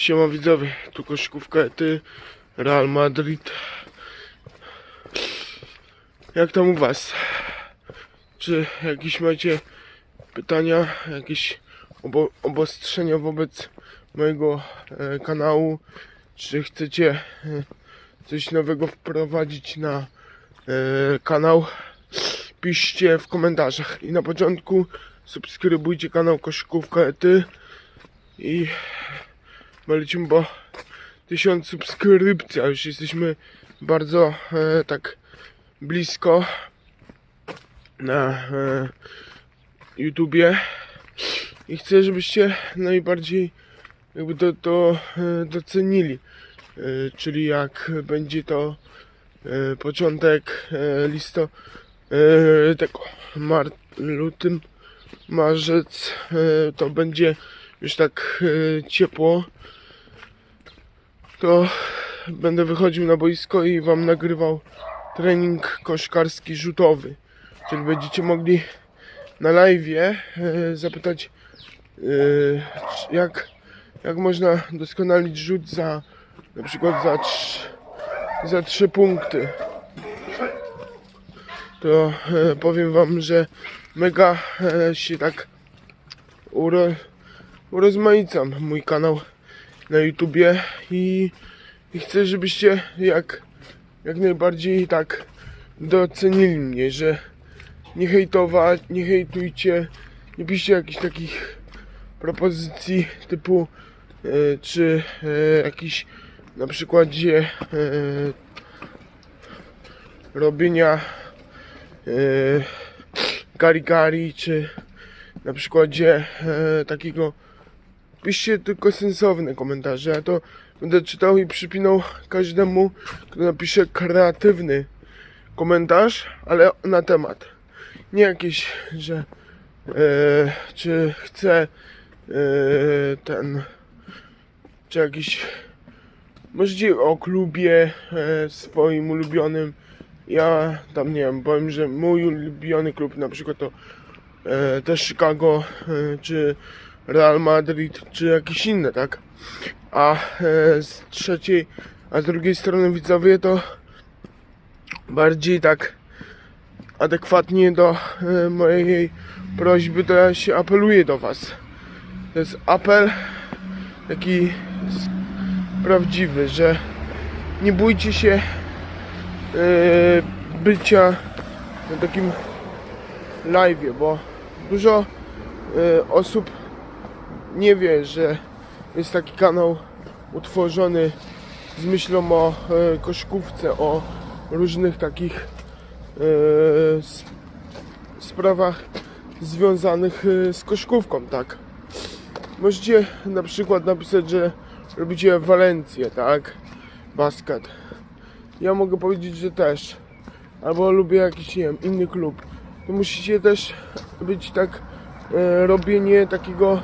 Siema widzowie, tu koszykówka ty Real Madrid. Jak tam u was? Czy jakieś macie pytania, jakieś obo obostrzenia wobec mojego e, kanału? Czy chcecie e, coś nowego wprowadzić na e, kanał? Piszcie w komentarzach. I na początku subskrybujcie kanał Koszykówka ty i lecimy po tysiąc subskrypcji, a już jesteśmy bardzo e, tak blisko na e, YouTubie. I chcę, żebyście najbardziej jakby to, to e, docenili, e, czyli jak będzie to e, początek listo tego lutym, marzec, to będzie już tak ciepło, to będę wychodził na boisko i wam nagrywał trening koszkarski rzutowy. Czyli będziecie mogli na live e, zapytać e, jak, jak można doskonalić rzut za na przykład za, trz, za 3 punkty. To e, powiem wam, że mega się tak uro, urozmaicam mój kanał na YouTubie i, i chcę, żebyście jak, jak najbardziej tak docenili mnie, że nie hejtować, nie hejtujcie, nie piszcie jakichś takich propozycji typu e, czy e, jakiś na przykładzie e, robienia e, gari gari, czy na przykładzie takiego piszcie tylko sensowne komentarze, ja to będę czytał i przypinał każdemu, kto napisze kreatywny komentarz, ale na temat. Nie jakieś, że e, czy chcę e, ten, czy jakiś, możecie o klubie e, swoim ulubionym. Ja tam nie wiem, powiem, że mój ulubiony klub na przykład to e, też Chicago, e, czy Real Madrid, czy jakieś inne, tak? A e, z trzeciej, a z drugiej strony widzowie to bardziej tak adekwatnie do e, mojej prośby, to ja się apeluję do Was. To jest apel taki prawdziwy, że nie bójcie się e, bycia na takim live, bo dużo osób nie wie, że jest taki kanał utworzony z myślą o e, koszkówce, o różnych takich e, sprawach związanych e, z koszkówką, tak. Możecie na przykład napisać, że robicie Walencję, tak, basket. Ja mogę powiedzieć, że też. Albo lubię jakiś, nie wiem, inny klub. To musicie też być tak, e, robienie takiego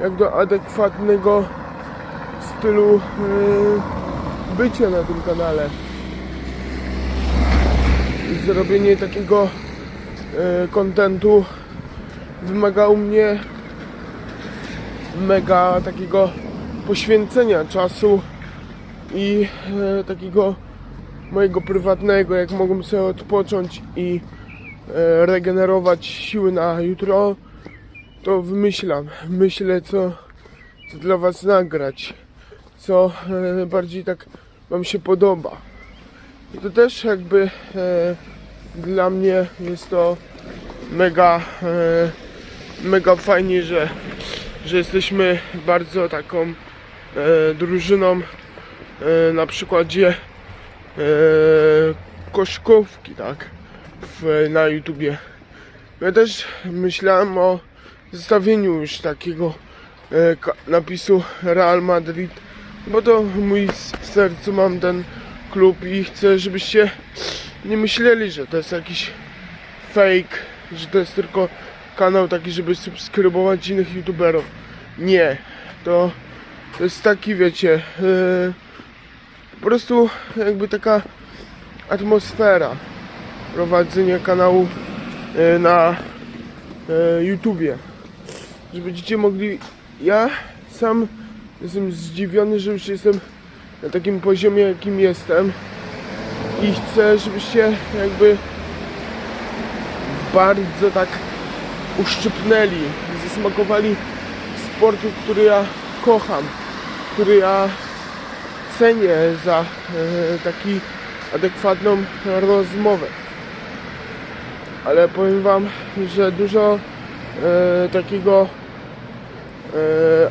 jak do adekwatnego stylu e, bycia na tym kanale. Zrobienie takiego e, kontentu wymaga u mnie mega takiego poświęcenia czasu i e, takiego mojego prywatnego, jak mogłem sobie odpocząć i regenerować siły na jutro, to wymyślam. Myślę, co, co dla Was nagrać, co e, bardziej tak Wam się podoba. I to też jakby e, dla mnie jest to mega, e, mega fajnie, że, że jesteśmy bardzo taką e, drużyną e, na przykładzie e, koszkówki, tak, w, na YouTubie. Ja też myślałem o zestawieniu już takiego e, napisu Real Madrid, bo to mój w sercu mam ten klub i chcę, żebyście nie myśleli, że to jest jakiś fake, że to jest tylko kanał taki, żeby subskrybować innych youtuberów. Nie, to, to jest taki, wiecie, e, po prostu jakby taka atmosfera prowadzenia kanału e, na e, YouTubie. Że będziecie mogli. Ja sam jestem zdziwiony, że już jestem na takim poziomie, jakim jestem. I chcę, żebyście jakby bardzo tak uszczypnęli, zasmakowali sportu, który ja kocham, który ja cenię za e, taki adekwatną rozmowę. Ale powiem wam, że dużo e, takiego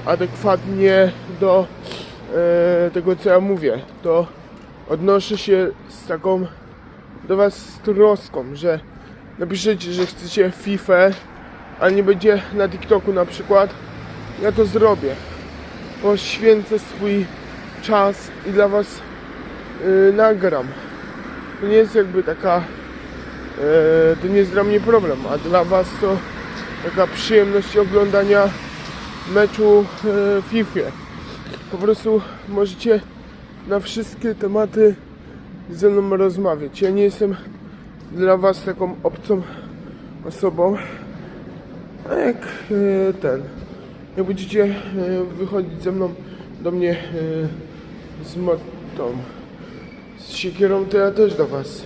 adekwatnie do e, tego co ja mówię, to odnoszę się z taką do was troską, że napiszecie, że chcecie FIFA, ale nie będzie na TikToku na przykład, ja to zrobię. Poświęcę swój czas i dla was yy, nagram. To nie jest jakby taka, yy, to nie jest dla mnie problem, a dla was to taka przyjemność oglądania meczu yy, FIFA. Po prostu możecie na wszystkie tematy ze mną rozmawiać. Ja nie jestem dla was taką obcą osobą. A jak e, ten, jak będziecie e, wychodzić ze mną do mnie e, z motą, z siekierą, to ja też do was.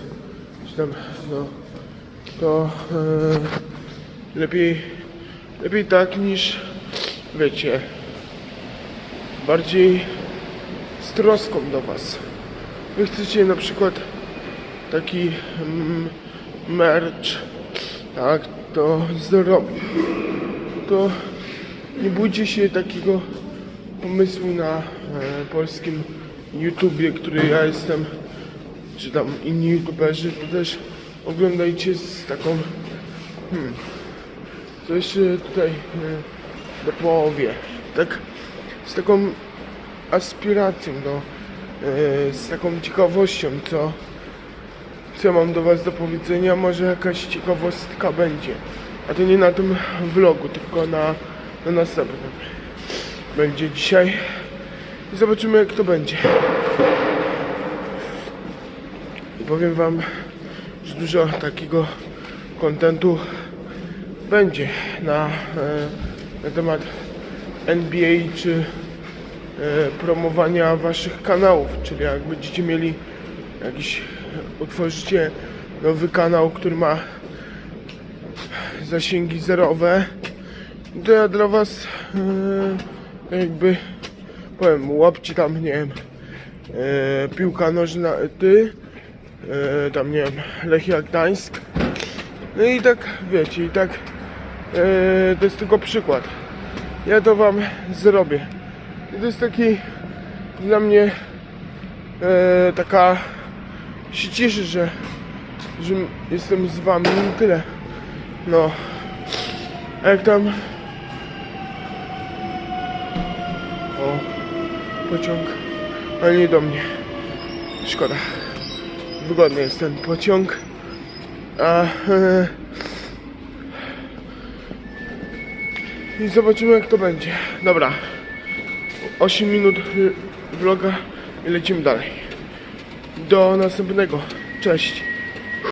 Tam, no, to e, lepiej, lepiej tak niż, wiecie, bardziej z troską do was. Wy chcecie na przykład taki mm, merch, tak, to zrobię. To nie bójcie się takiego pomysłu na e, polskim YouTubie, który ja jestem, czy tam inni YouTuberzy, to też oglądajcie z taką, hmm, coś tutaj e, do połowie, tak, z taką aspiracją do, e, z taką ciekawością, co co mam do Was do powiedzenia, może jakaś ciekawostka będzie. A to nie na tym vlogu, tylko na, na następnym. Będzie dzisiaj. I zobaczymy jak to będzie. I powiem Wam, że dużo takiego kontentu będzie na, e, na temat NBA czy e, promowania Waszych kanałów. Czyli jak będziecie mieli jakiś utworzycie nowy kanał, który ma zasięgi zerowe, to ja dla was e, jakby powiem, łapcie tam, nie wiem, e, piłka nożna, ty, e, tam nie wiem, Lechia Gdańsk. No i tak, wiecie, i tak e, to jest tylko przykład. Ja to wam zrobię. I to jest taki dla mnie e, taka się cieszę, że, że jestem z wami i tyle. No. A jak tam? O, pociąg, ale nie do mnie. Szkoda. Wygodny jest ten pociąg. A, I zobaczymy jak to będzie. Dobra. 8 minut y, vloga i lecimy dalej. Do następnego. Cześć.